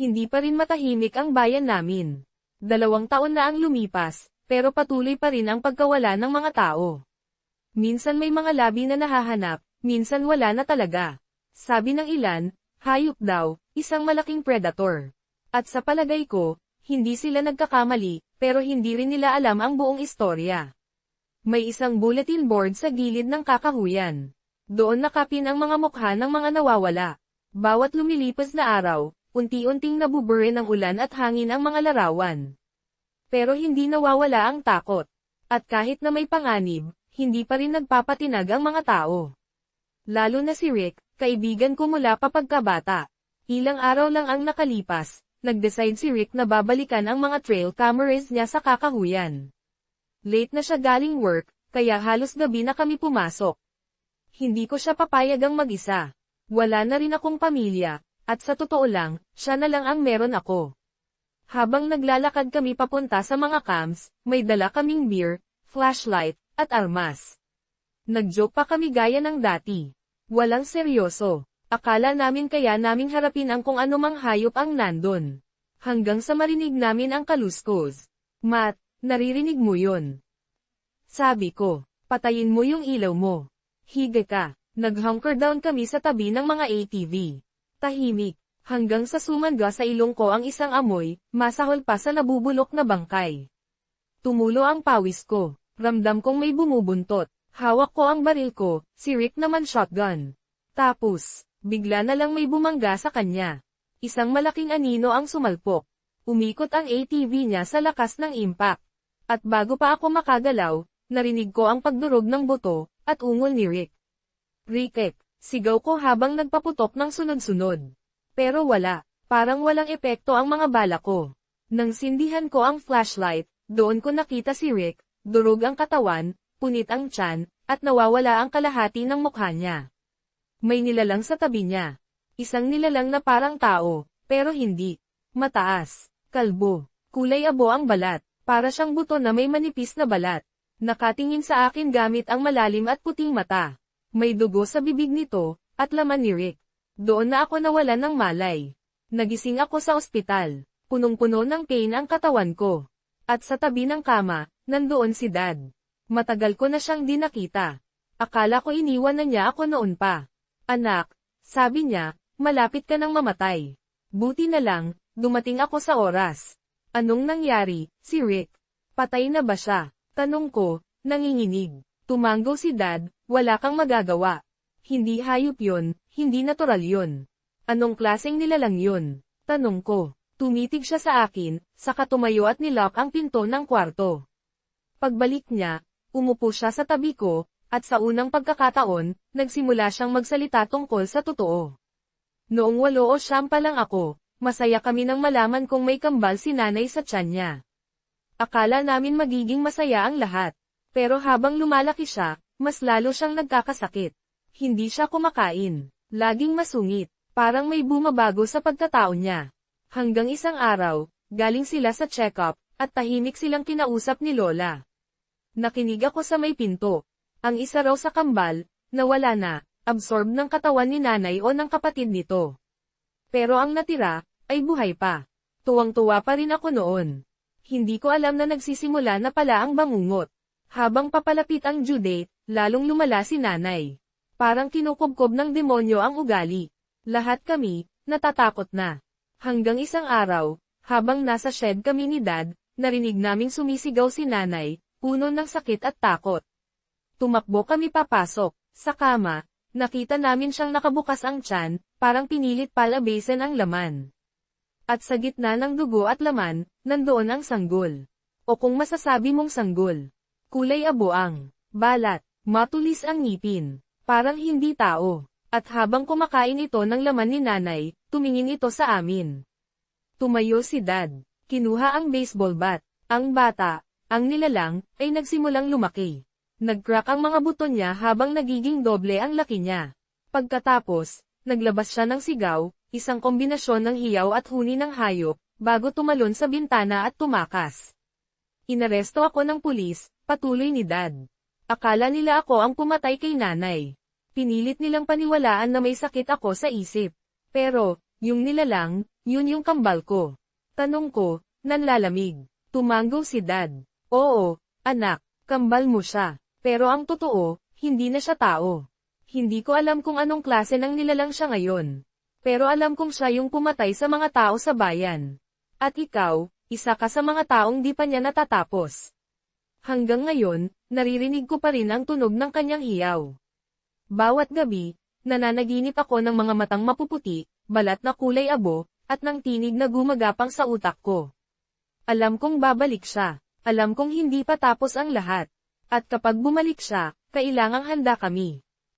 hindi pa rin matahimik ang bayan namin. Dalawang taon na ang lumipas, pero patuloy pa rin ang pagkawala ng mga tao. Minsan may mga labi na nahahanap, minsan wala na talaga. Sabi ng ilan, hayop daw, isang malaking predator. At sa palagay ko, hindi sila nagkakamali, pero hindi rin nila alam ang buong istorya. May isang bulletin board sa gilid ng kakahuyan. Doon nakapin ang mga mukha ng mga nawawala. Bawat lumilipas na araw, unti-unting nabubure ng ulan at hangin ang mga larawan. Pero hindi nawawala ang takot. At kahit na may panganib, hindi pa rin nagpapatinag ang mga tao. Lalo na si Rick, kaibigan ko mula pa pagkabata. Ilang araw lang ang nakalipas, nag-decide si Rick na babalikan ang mga trail cameras niya sa kakahuyan. Late na siya galing work, kaya halos gabi na kami pumasok. Hindi ko siya papayagang mag-isa. Wala na rin akong pamilya, at sa totoo lang, siya na lang ang meron ako. Habang naglalakad kami papunta sa mga camps, may dala kaming beer, flashlight, at armas. Nagjoke pa kami gaya ng dati. Walang seryoso. Akala namin kaya naming harapin ang kung anumang hayop ang nandun. Hanggang sa marinig namin ang kaluskos. Matt, naririnig mo yun. Sabi ko, patayin mo yung ilaw mo. Higa ka. Nag-hunker down kami sa tabi ng mga ATV. Tahimik. Hanggang sa sumangga sa ilong ko ang isang amoy, masahol pa sa nabubulok na bangkay. Tumulo ang pawis ko. Ramdam kong may bumubuntot. Hawak ko ang baril ko, si Rick naman shotgun. Tapos, bigla na lang may bumangga sa kanya. Isang malaking anino ang sumalpok. Umikot ang ATV niya sa lakas ng impact. At bago pa ako makagalaw, narinig ko ang pagdurog ng buto, at ungol ni Rick. Rickek, sigaw ko habang nagpaputok ng sunod-sunod. Pero wala, parang walang epekto ang mga bala ko. Nang sindihan ko ang flashlight, doon ko nakita si Rick, durog ang katawan, punit ang tiyan, at nawawala ang kalahati ng mukha niya. May nilalang sa tabi niya. Isang nilalang na parang tao, pero hindi. Mataas, kalbo, kulay abo ang balat, para siyang buto na may manipis na balat. Nakatingin sa akin gamit ang malalim at puting mata. May dugo sa bibig nito, at laman ni Rick. Doon na ako nawalan ng malay. Nagising ako sa ospital. Punong-puno ng pain ang katawan ko. At sa tabi ng kama, nandoon si Dad. Matagal ko na siyang di nakita. Akala ko iniwan na niya ako noon pa. Anak, sabi niya, malapit ka nang mamatay. Buti na lang, dumating ako sa oras. Anong nangyari, si Rick? Patay na ba siya? Tanong ko, nanginginig. Tumanggo si Dad, wala kang magagawa. Hindi hayop yun, hindi natural yun. Anong klaseng nilalang yun? Tanong ko. Tumitig siya sa akin, saka tumayo at nilock ang pinto ng kwarto. Pagbalik niya, umupo siya sa tabi ko, at sa unang pagkakataon, nagsimula siyang magsalita tungkol sa totoo. Noong walo o siyam pa lang ako, masaya kami nang malaman kong may kambal si nanay sa tiyan niya. Akala namin magiging masaya ang lahat. Pero habang lumalaki siya, mas lalo siyang nagkakasakit. Hindi siya kumakain. Laging masungit. Parang may bumabago sa pagkatao niya. Hanggang isang araw, galing sila sa check-up, at tahimik silang kinausap ni Lola. Nakinig ako sa may pinto. Ang isa raw sa kambal, nawala na, absorb ng katawan ni nanay o ng kapatid nito. Pero ang natira, ay buhay pa. Tuwang-tuwa pa rin ako noon. Hindi ko alam na nagsisimula na pala ang bangungot. Habang papalapit ang due date, lalong lumala si nanay. Parang kinukubkob ng demonyo ang ugali. Lahat kami, natatakot na. Hanggang isang araw, habang nasa shed kami ni dad, narinig naming sumisigaw si nanay, puno ng sakit at takot. Tumakbo kami papasok, sa kama, nakita namin siyang nakabukas ang tiyan, parang pinilit palabasin ang laman. At sa gitna ng dugo at laman, nandoon ang sanggol. O kung masasabi mong sanggol. Kulay abo ang balat, matulis ang ngipin, parang hindi tao. At habang kumakain ito ng laman ni nanay, tumingin ito sa amin. Tumayo si dad, kinuha ang baseball bat, ang bata, ang nilalang, ay nagsimulang lumaki. Nagcrack ang mga buto niya habang nagiging doble ang laki niya. Pagkatapos, naglabas siya ng sigaw, isang kombinasyon ng hiyaw at huni ng hayop, bago tumalon sa bintana at tumakas. Inaresto ako ng pulis, patuloy ni Dad. Akala nila ako ang pumatay kay nanay. Pinilit nilang paniwalaan na may sakit ako sa isip. Pero, Yung nilalang, yun yung kambal ko. Tanong ko, nanlalamig. Tumango si dad. Oo, anak, kambal mo siya. Pero ang totoo, hindi na siya tao. Hindi ko alam kung anong klase ng nilalang siya ngayon. Pero alam kong siya yung pumatay sa mga tao sa bayan. At ikaw, isa ka sa mga taong di pa niya natatapos. Hanggang ngayon, naririnig ko pa rin ang tunog ng kanyang hiyaw. Bawat gabi, nananaginip ako ng mga matang mapuputi, balat na kulay abo, at ng tinig na gumagapang sa utak ko. Alam kong babalik siya. Alam kong hindi pa tapos ang lahat. At kapag bumalik siya, kailangang handa kami.